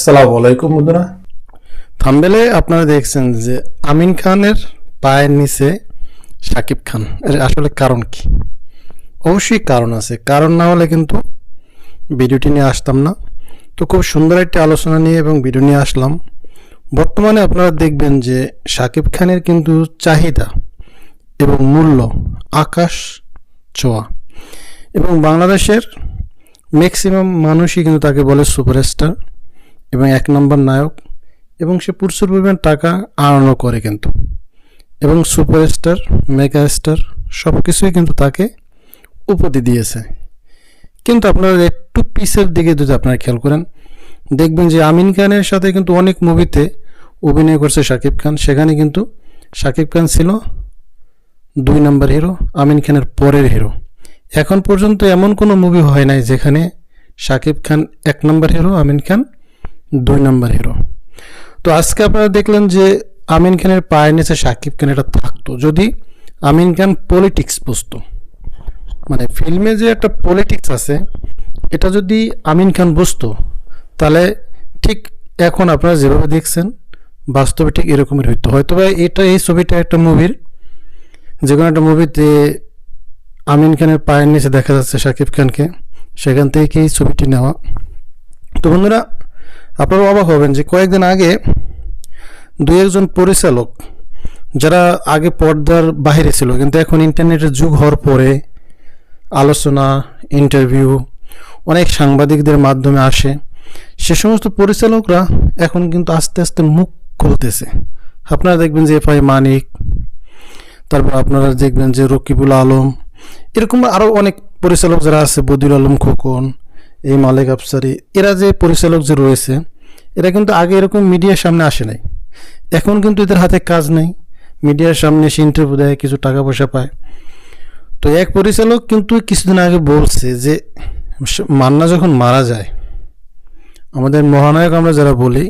আসসালামু আলাইকুম বন্ধুরা। থাম্বেলে আপনারা দেখছেন যে আমিন খানের পায়ের নিচে সাকিব খান। এর আসলে কারণ কি? অবশ্যই কারণ আছে। কারণ না হলে কিন্তু ভিডিওটি নিয়ে আসতাম না। তো খুব সুন্দর একটি আলোচনা নিয়ে এবং ভিডিও নিয়ে আসলাম। বর্তমানে আপনারা দেখবেন যে সাকিব খানের কিন্তু চাহিদা এবং মূল্য আকাশ ছোঁয়া। এবং বাংলাদেশের ম্যাক্সিমাম মানুষই কিন্তু তাকে বলে সুপারস্টার এবং এক নম্বর নায়ক, এবং সে প্রচুর পরিমাণ টাকা আর্নও করে কিন্তু। এবং সুপারস্টার মেগা স্টার সব কিছুই কিন্তু তাকে উপাধি দিয়েছে। কিন্তু আপনারা একটু পিসের দিকে যদি আপনারা খেয়াল করেন, দেখবেন যে আমিন খানের সাথে কিন্তু অনেক মুভিতে অভিনয় করছে শাকিব খান। সেখানে কিন্তু শাকিব খান ছিল দুই নম্বর হিরো, আমিন খানের পরের হিরো। এখন পর্যন্ত এমন কোনো মুভি হয় নাই যেখানে শাকিব খান এক নম্বর হিরো, আমিন খান দুই নম্বর হিরো তো আজকে আপনারা দেখলেন যে আমিন খানের পায়ের নিচে শাকিব খান এটা থাকতো। যদি আমিন খান পলিটিক্স বুঝতো। মানে ফিল্মে যে একটা পলিটিক্স আছে, এটা যদি আমিন খান বুঝতো, তাহলে ঠিক এখন আপনারা যেভাবে দেখছেন, বাস্তবে ঠিক এরকমই হইতো। হয়তো বা এটা এই ছবিটা একটা মুভির যে কোনো একটা মুভিতে আমিন খানের পায়ের নিচে দেখা যাচ্ছে শাকিব খানকে, সেখান থেকে এই ছবিটি নেওয়া। তো বন্ধুরা আপনারা অবাক হবেন যে কয়েকদিন আগে দু একজন পরিচালক যারা আগে পর্দার বাইরে ছিল, কিন্তু এখন ইন্টারনেটের যুগ হওয়ার পরে আলোচনা, ইন্টারভিউ, অনেক সাংবাদিকদের মাধ্যমে আসে, সে সমস্ত পরিচালকরা এখন কিন্তু আস্তে আস্তে মুখ খুলতেছে। আপনারা দেখবেন যে এফ আই মানিক, তারপর আপনারা দেখবেন যে রকিবুল আলম, এরকম আরও অনেক পরিচালক যারা আছে বদিউল আলম খোকন এই মালিক আফসারি, এরা যে পরিচালক যে রয়েছে, এরা কিন্তু আগে এরকম মিডিয়ার সামনে আসে নাই। এখন কিন্তু এদের হাতে কাজ নেই। মিডিয়ার সামনে এসে ইন্টারভিউ দেয়, কিছু টাকা পয়সা পায়। তো এক পরিচালক কিন্তু কিছুদিন আগে বলছে যে মান্না যখন মারা যায়, আমাদের মহানায়ক আমরা যারা বলি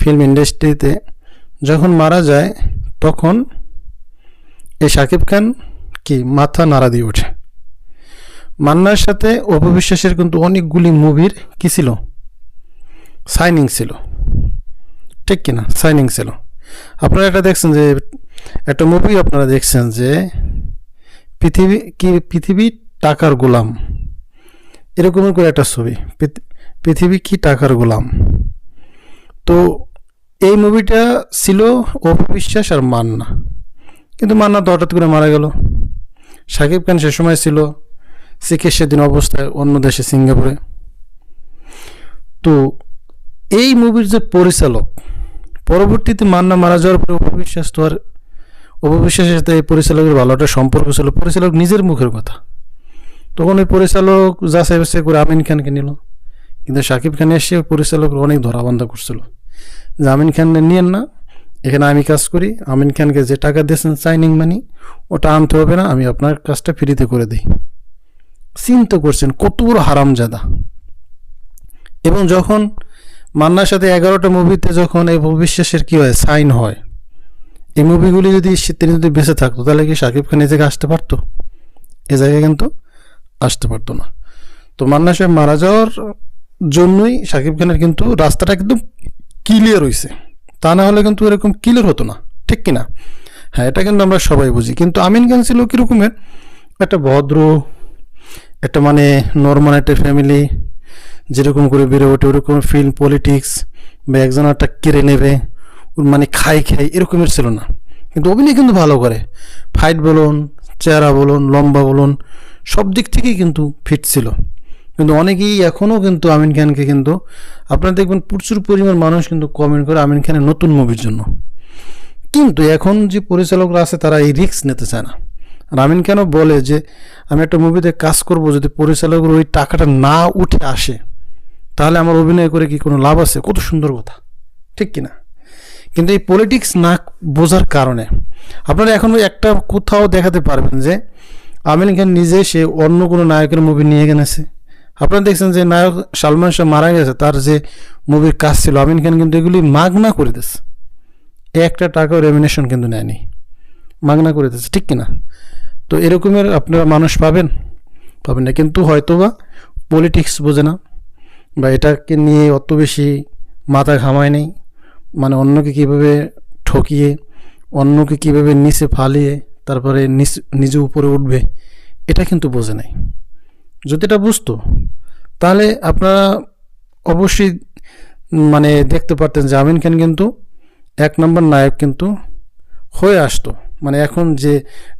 ফিল্ম ইন্ডাস্ট্রিতে যখন মারা যায়, তখন এই শাকিব খান কি মাথা নাড়া দিয়ে ওঠে। মান্নার সাথে অপবিশ্বাসের কিন্তু অনেকগুলি মুভির কি ছিল? সাইনিং ছিল। ঠিক কিনা সাইনিং ছিল। আপনারা এটা দেখছেন যে, একটা মুভি আপনারা দেখছেন যে, পৃথিবী কি, পৃথিবী টাকার গোলাম। এরকমের করে একটা ছবি পৃথিবী কি টাকার গোলাম। তো এই মুভিটা ছিল অপবিশ্বাস আর মান্না। কিন্তু মান্না তো হঠাৎ করে মারা গেল। সাকিব খান সে সময় ছিল। চিকিৎসাধীন অবস্থায় অন্য দেশে সিঙ্গাপুরে। তো এই মুভির যে পরিচালক, পরবর্তীতে মান্না মারা যাওয়ার পরে অপবিশ্বাস তো আর অপবিশ্বাসের সাথে এই পরিচালকের ভালো একটা সম্পর্ক ছিল। পরিচালক নিজের মুখের কথা। তখন ওই পরিচালক যাচাই বাছাই করে আমিন খানকে নিল। কিন্তু শাকিব খান এসে পরিচালক অনেক ধরাবান্ধা করছিল। যে আমিন খান নিয়েন না, এখানে আমি কাজ করি। আমিন খানকে যে টাকা দিয়েছেন সাইনিং মানি ওটা আনতে হবে না, আমি আপনার কাজটা ফ্রিতে করে দিই। চিন্তা করছেন কত বড় হারামজাদা। এবং যখন মান্নার সাথে এগারোটা মুভিতে যখন এই বিশ্বাসের কি হয়, সাইন হয়, এই মুভিগুলি যদি তিনি যদি বেঁচে থাকতো, তাহলে কি শাকিব খান এই জায়গায় আসতে পারতো? এ জায়গায় কিন্তু আসতে পারতো না। তো মান্না সাহেব মারা যাওয়ার জন্যই শাকিব খানের কিন্তু রাস্তাটা একদম ক্লিয়ার হয়েছে তা না হলে কিন্তু এরকম ক্লিয়ার হতো না। ঠিক কিনা? হ্যাঁ এটা কিন্তু আমরা সবাই বুঝি। কিন্তু আমিন খান ছিল কীরকমের? একটা ভদ্র একটা মানে নর্মাল একটা ফ্যামিলি যেরকম করে বেড়ে ওঠে, ওরকম ফিল্ম পলিটিক্স বা একজন একটা কেড়ে নেবে, ওর মানে খাই খাই, এরকমের ছিল না। কিন্তু অভিনয় কিন্তু ভালো করে। ফাইট বলুন, চেহারা বলুন, লম্বা বলুন, সব দিক থেকেই কিন্তু ফিট ছিল। কিন্তু অনেকেই এখনও কিন্তু আমিন খানকে কিন্তু, আপনারা দেখবেন প্রচুর পরিমাণ মানুষ কিন্তু কমেন্ট করে আমিন খানের নতুন মুভির জন্য। কিন্তু এখন যে পরিচালকরা আছে, তারা এই রিস্ক নিতে চায় না। আর আমিন কেন বলে যে আমি একটা মুভিতে কাজ করব যদি পরিচালকের ওই টাকাটা না উঠে আসে, তাহলে আমার অভিনয় করে কি কোনো লাভ আছে? কত সুন্দর কথা। ঠিক কিনা কিন্তু এই পলিটিক্স না বোঝার কারণে আপনারা এখন একটা কোথাও দেখাতে পারবেন যে আমিন খান নিজে সে অন্য কোনো নায়কের মুভি নিয়ে গেছে। আপনারা দেখছেন যে নায়ক সালমান শাহ মারা গেছে, তার যে মুভির কাজ ছিল, আমিন খান কিন্তু এগুলি মাগনা করে দিচ্ছে একটা টাকাও রেমিনেশন কিন্তু নেয়নি। মাগনা করে দিচ্ছে ঠিক কিনা? তো এরকমের আপনারা মানুষ পাবেন? পাবেন না। কিন্তু হয়তোবা পলিটিক্স বোঝে না বা এটাকে নিয়ে অত বেশি মাথা ঘামায় নেই। মানে অন্যকে কীভাবে ঠকিয়ে, অন্যকে কীভাবে নিচে ফালিয়ে, তারপরে নিজে উপরে উঠবে, এটা কিন্তু বোঝে নাই। যদি এটা বুঝতো, তাহলে আপনারা অবশ্যই মানে দেখতে পারতেন যে আমিন খান কিন্তু এক নম্বর নায়ক কিন্তু হয়ে আসতো। মানে এখন যে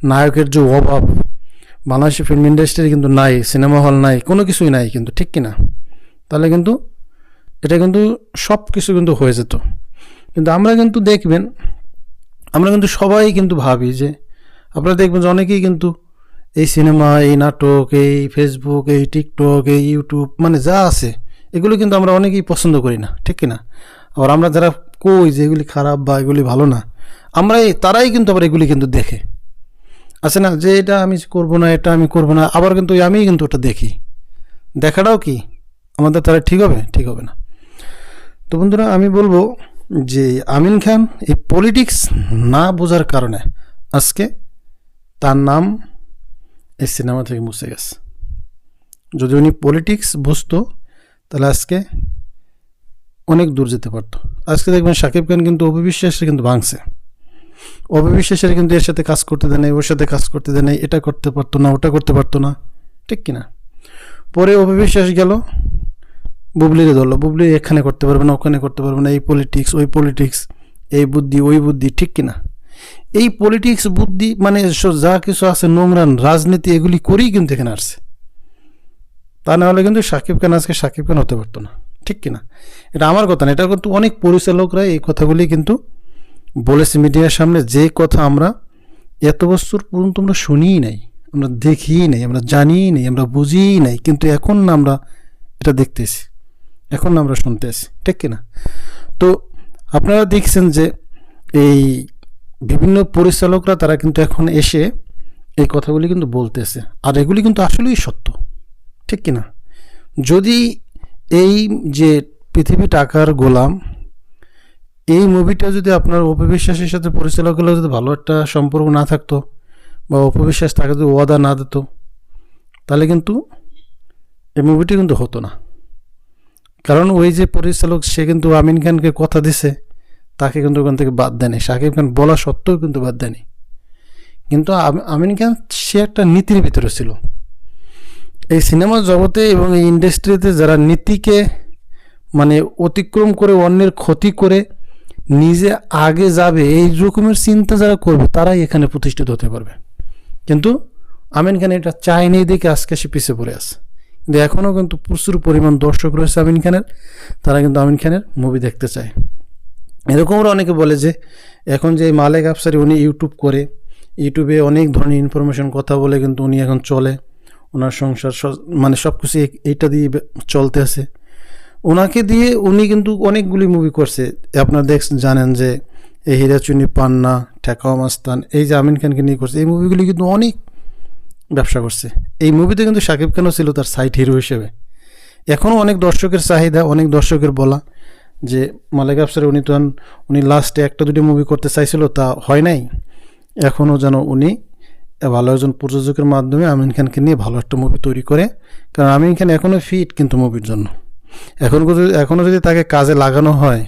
নায়কের যে অভাব, বাংলাদেশের ফিল্ম ইন্ডাস্ট্রি কিন্তু নাই সিনেমা হল নাই, কোনো কিছুই নাই কিন্তু, ঠিক কিনা? তাহলে কিন্তু এটা কিন্তু সব কিছু কিন্তু হয়ে যেত। কিন্তু আমরা কিন্তু দেখবেন, আমরা কিন্তু সবাই কিন্তু ভাবি যে, আপনারা দেখবেন যে অনেকেই কিন্তু এই সিনেমা এই নাটক, এই ফেসবুক এই টিকটক এই ইউটিউব মানে যা আছে, এগুলো কিন্তু আমরা অনেকেই পছন্দ করি না, ঠিক কিনা? আবার আমরা যারা কই যে এগুলি খারাপ বা এগুলি ভালো না আমরা এই তারাই কিন্তু আবার এগুলি কিন্তু দেখে। আছে না? যে এটা আমি করব না, এটা আমি করব না, আবার কিন্তু আমি কিন্তু ওটা দেখি। দেখাটাও কি? আমাদের তারা ঠিক হবে? ঠিক হবে না। তো বন্ধুরা, আমি বলব যে আমিন খান এই পলিটিক্স না বোঝার কারণে আজকে তার নাম এই সিনেমা থেকে মুছে গেছে। যদি উনি পলিটিক্স বুঝতো, তাহলে আজকে অনেক দূর যেতে পারতো। আজকে দেখবেন সাকিব খান কিন্তু অবিশ্বাসে কিন্তু ভাঙছে। অবিশ্বাসের কিন্তু এর সাথে কাজ করতে দেয় নাই, ওর সাথে কাজ করতে দেয় নাই, এটা করতে পারতো না, ওটা করতে পারতো না। ঠিক কিনা পরে অবিশ্বাস গেল, বুবলিরে ধরলো, বুবলি এখানে করতে পারবে না, ওখানে করতে পারবে না, এই পলিটিক্স ওই পলিটিক্স এই বুদ্ধি, ওই বুদ্ধি, ঠিক কিনা এই পলিটিক্স বুদ্ধি মানে যা কিছু আছে নোংরান রাজনীতি, এগুলি করেই কিন্তু এখানে আসছে। তা না হলে কিন্তু সাকিব খান আজকে সাকিব খান হতে পারতো না, ঠিক কিনা এটা আমার কথা না, এটা কিন্তু অনেক পরিচালকরা এই কথাগুলি কিন্তু বলেছে মিডিয়ার সামনে যে কথা আমরা এত বছর পর্যন্ত আমরা শুনিই নাই, আমরা দেখিই নাই, আমরা জানিই নাই, আমরা বুঝিই নাই, কিন্তু এখন না আমরা এটা দেখতেছি, এখন আমরা শুনতেছি, ঠিক কিনা? তো আপনারা দেখছেন যে এই বিভিন্ন পরিচালকরা তারা কিন্তু এখন এসে এই কথাগুলি কিন্তু বলতেছে, আর এগুলি কিন্তু আসলেই সত্য, ঠিক কিনা? যদি এই যে পৃথিবী টাকার গোলাম এই মুভিটা যদি আপনার অপবিশ্বাসের সাথে পরিচালকগুলো যদি ভালো একটা সম্পর্ক না থাকতো বা অপবিশ্বাস তাকে যদি ওয়াদা না দিত, তাহলে কিন্তু এই মুভিটি কিন্তু হতো না। কারণ ওই যে পরিচালক, সে কিন্তু আমিন খানকে কথা দিছে, তাকে কিন্তু ওখান থেকে বাদ দেয়নি। শাকিব খান বলা সত্ত্বেও কিন্তু বাদ দেয়নি। কিন্তু আম- আমিন খান, সে একটা নীতির ভিতরে ছিল। এই সিনেমা জগতে এবং এই ইন্ডাস্ট্রিতে যারা নীতিকে মানে অতিক্রম করে অন্যের ক্ষতি করে নিজে আগে যাবে, এই রকমের চিন্তা যারা করবে, তারাই এখানে প্রতিষ্ঠিত হতে পারবে। কিন্তু আমিন খান এটা চায়নি দেখে আজকে সে পিছিয়ে পড়ে আছে। কিন্তু এখনও কিন্তু প্রচুর পরিমাণ দর্শক রয়েছে আমিন খানের, তারা কিন্তু আমিন খানের মুভি দেখতে চায়। এরকমও অনেকে বলে যে, এখন যে মালেক আফসারি উনি ইউটিউব করে ইউটিউবে অনেক ধরনের ইনফরমেশন কথা বলে কিন্তু উনি এখন চলে। ওনার সংসার মানে সব কিছু এইটা দিয়ে চলতে আছে। ওনাকে দিয়ে উনি কিন্তু অনেকগুলি মুভি করছে। আপনার দেখ জানেন যে, এই হিরাচুনি পান্না, ঠেকাও মাস্তান, এই যে আমিন খানকে নিয়ে করছে, এই মুভিগুলি কিন্তু অনেক ব্যবসা করছে। এই মুভিতে কিন্তু শাকিব খানও ছিল তার সাইড হিরো হিসেবে। এখনও অনেক দর্শকের চাহিদা, অনেক দর্শকের বলা যে, মালিক আফসার উনি তো উনি লাস্টে একটা দুটি মুভি করতে চাইছিল, তা হয় নাই। এখনও যেন উনি ভালো একজন প্রযোজকের মাধ্যমে আমিন খানকে নিয়ে ভালো একটা মুভি তৈরি করে। কারণ আমিন খান এখনও ফিট কিন্তু মুভির জন্য। এখন এখনও যদি তাকে কাজে লাগানো হয়,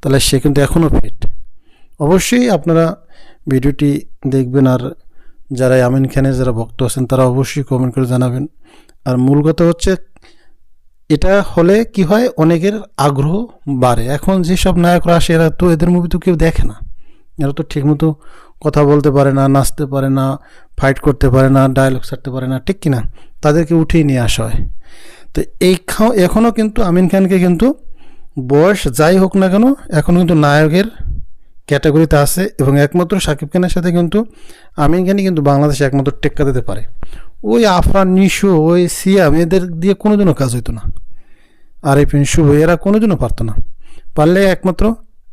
তাহলে সে কিন্তু এখনও ফিট অবশ্যই আপনারা ভিডিওটি দেখবেন আর যারা আমিন খানের যারা ভক্ত আছেন, তারা অবশ্যই কমেন্ট করে জানাবেন। আর মূল কথা হচ্ছে, এটা হলে কি হয়, অনেকের আগ্রহ বাড়ে। এখন যেসব নায়করা আসে, এরা তো এদের মুভি তো কেউ দেখে না। এরা তো ঠিকমতো কথা বলতে পারে না, নাচতে পারে না ফাইট করতে পারে না ডায়লগ ছাড়তে পারে না, ঠিক কি না তাদেরকে উঠিয়ে নিয়ে আসা হয়। তো এই এখনও কিন্তু আমিন খানকে কিন্তু বয়স যাই হোক না কেন, এখন কিন্তু নায়কের ক্যাটাগরিতে আছে এবং একমাত্র শাকিব খানের সাথে কিন্তু আমিন খানই কিন্তু বাংলাদেশে একমাত্র টেক্কা দিতে পারে। ওই আফরান, নিশো, ওই সিয়াম, এদের দিয়ে কোনোদিনও কাজ হইতো না। আর এই শুভ এরা কোনোদিনও পারতো না। পারলে একমাত্র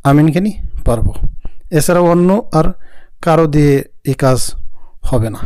আমিন খানই পারব। এছাড়া অন্য আর কারও দিয়ে এই কাজ হবে না।